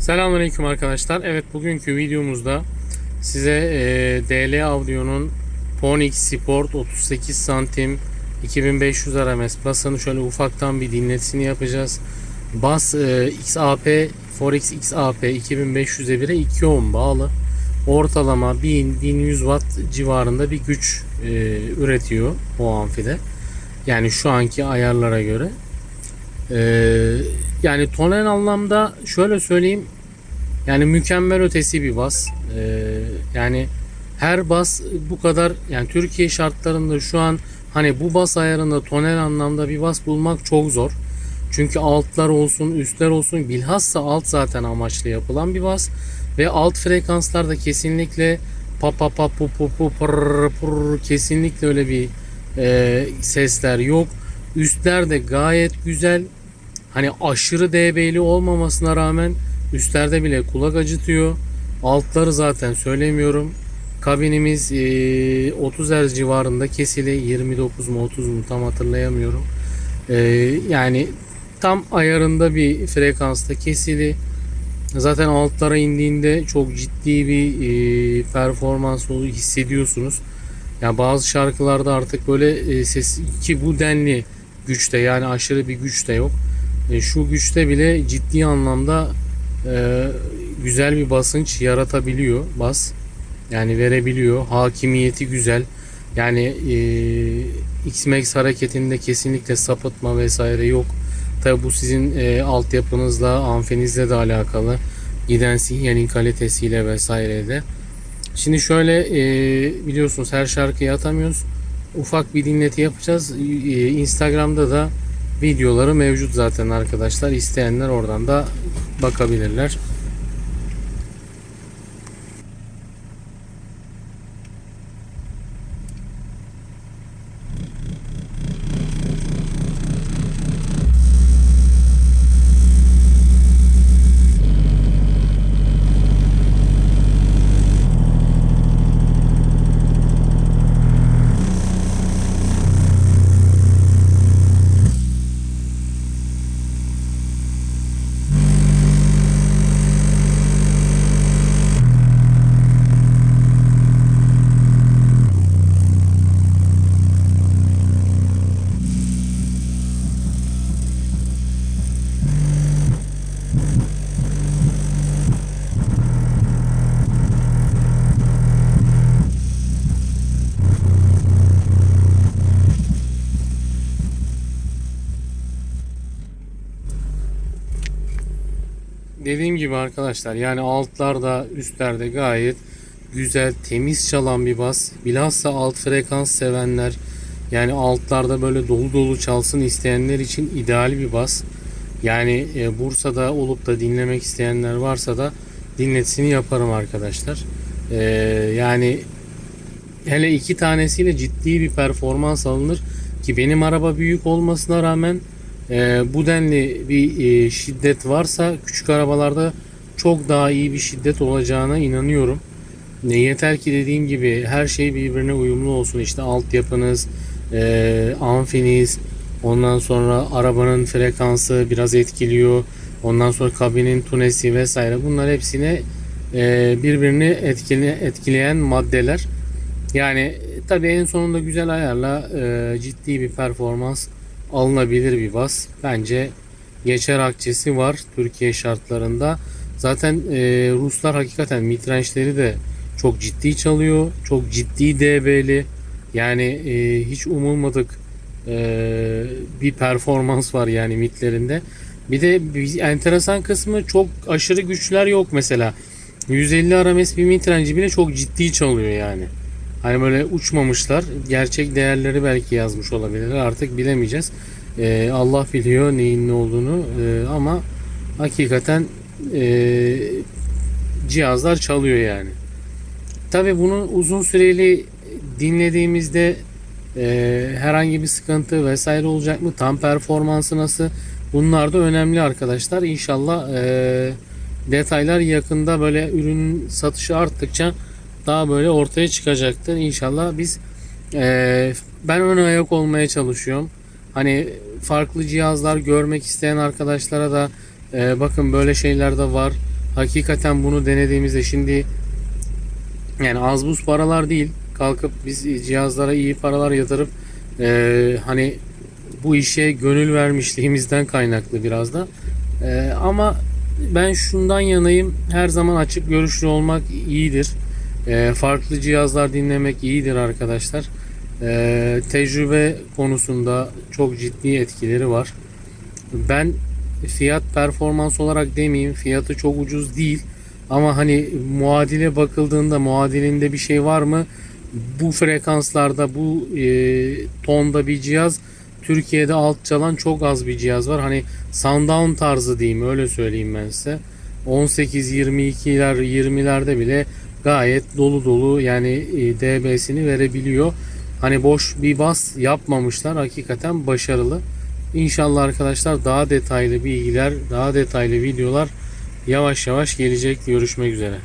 Selamünaleyküm arkadaşlar. Evet bugünkü videomuzda size e, DL Audio'nun Ponyx Sport 38 santim 2500 RMS basını şöyle ufaktan bir dinletisini yapacağız. Bas e, XAP Forex XAP 2500'e 1'e 2 ohm bağlı. Ortalama 1000-1100 watt civarında bir güç e, üretiyor o amfide. Yani şu anki ayarlara göre. Ee, yani tonel anlamda şöyle söyleyeyim yani mükemmel ötesi bir bas. Ee, yani her bas bu kadar yani Türkiye şartlarında şu an hani bu bas ayarında tonel anlamda bir bas bulmak çok zor. Çünkü altlar olsun üstler olsun bilhassa alt zaten amaçlı yapılan bir bas. Ve alt frekanslarda kesinlikle pa pa pa pu pu pu pırr pırr kesinlikle öyle bir e, sesler yok. Üstler de gayet güzel. Hani aşırı dB'li olmamasına rağmen üstlerde bile kulak acıtıyor. Altları zaten söylemiyorum. Kabinimiz e, 30 Hz civarında kesili 29 mu 30 mu tam hatırlayamıyorum. Yani tam ayarında bir frekansta kesili. Zaten altlara indiğinde çok ciddi bir e, performans olduğu hissediyorsunuz. Ya bazı şarkılarda artık böyle ses ki bu denli güçte yani aşırı bir güç de yok. E, şu güçte bile ciddi anlamda e, güzel bir basınç yaratabiliyor bas. Yani verebiliyor. Hakimiyeti güzel. Yani e, X-Max hareketinde kesinlikle sapıtma vesaire yok. Tabi bu sizin e, altyapınızla, amfenizle de alakalı. Giden sinyalin kalitesiyle vesaire de. Şimdi şöyle e, biliyorsunuz her şarkıyı atamıyoruz. Ufak bir dinleti yapacağız. E, Instagram'da da videoları mevcut zaten arkadaşlar. İsteyenler oradan da bakabilirler. Dediğim gibi arkadaşlar yani altlarda üstlerde gayet güzel temiz çalan bir bas. Bilhassa alt frekans sevenler yani altlarda böyle dolu dolu çalsın isteyenler için ideal bir bas. Yani e, Bursa'da olup da dinlemek isteyenler varsa da dinletisini yaparım arkadaşlar. E, yani hele iki tanesiyle ciddi bir performans alınır ki benim araba büyük olmasına rağmen e, bu denli bir e, şiddet varsa küçük arabalarda çok daha iyi bir şiddet olacağına inanıyorum. Ne yeter ki dediğim gibi her şey birbirine uyumlu olsun. İşte altyapınız, e, amfiniz, ondan sonra arabanın frekansı biraz etkiliyor. Ondan sonra kabinin tunesi vesaire bunlar hepsine e, birbirini etkili, etkileyen maddeler. Yani tabii en sonunda güzel ayarla e, ciddi bir performans alınabilir bir bas. Bence geçer akçesi var Türkiye şartlarında. Zaten e, Ruslar hakikaten mitrençleri de çok ciddi çalıyor. Çok ciddi DB'li. Yani e, hiç umulmadık e, bir performans var yani mitlerinde. Bir de bir enteresan kısmı çok aşırı güçler yok mesela. 150 RMS bir mitrenci bile çok ciddi çalıyor yani. Hani böyle uçmamışlar. Gerçek değerleri belki yazmış olabilirler. Artık bilemeyeceğiz. Ee, Allah biliyor neyin ne olduğunu. Ee, ama hakikaten e, cihazlar çalıyor yani. Tabi bunu uzun süreli dinlediğimizde e, herhangi bir sıkıntı vesaire olacak mı? Tam performansı nasıl? Bunlar da önemli arkadaşlar. İnşallah e, detaylar yakında böyle ürünün satışı arttıkça daha böyle ortaya çıkacaktır. İnşallah biz e, ben ön ayak olmaya çalışıyorum. Hani farklı cihazlar görmek isteyen arkadaşlara da e, bakın böyle şeyler de var. hakikaten bunu denediğimizde şimdi yani az buz paralar değil. Kalkıp biz cihazlara iyi paralar yatırıp e, hani bu işe gönül vermişliğimizden kaynaklı biraz da. E, ama ben şundan yanayım. Her zaman açık görüşlü olmak iyidir. E, farklı cihazlar dinlemek iyidir arkadaşlar. E, tecrübe konusunda çok ciddi etkileri var. Ben fiyat performans olarak demeyeyim. Fiyatı çok ucuz değil. Ama hani muadile bakıldığında muadilinde bir şey var mı? Bu frekanslarda bu e, tonda bir cihaz Türkiye'de alt çalan çok az bir cihaz var. Hani Sundown tarzı diyeyim öyle söyleyeyim ben size. 18 22'ler 20'lerde bile gayet dolu dolu yani e, DB'sini verebiliyor. Hani boş bir bas yapmamışlar. Hakikaten başarılı. İnşallah arkadaşlar daha detaylı bilgiler, daha detaylı videolar yavaş yavaş gelecek. Görüşmek üzere.